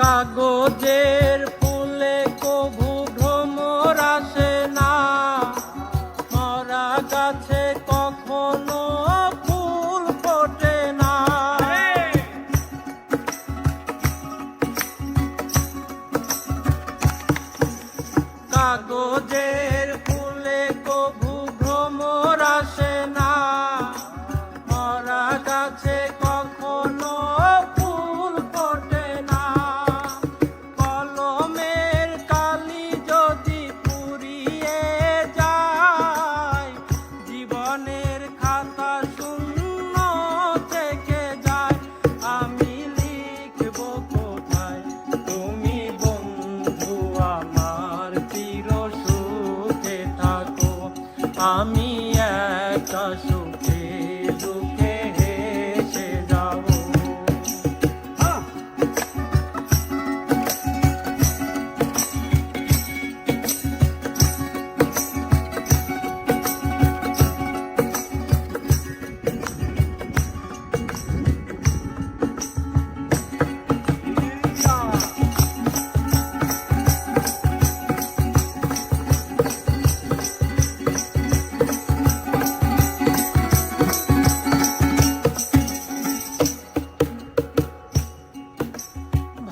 কাগজের ফুলে কবু ভ্রমর আসে না। মরা গাছে কখনো ফুল ফোটে না। কাগজের আকাশ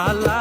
la la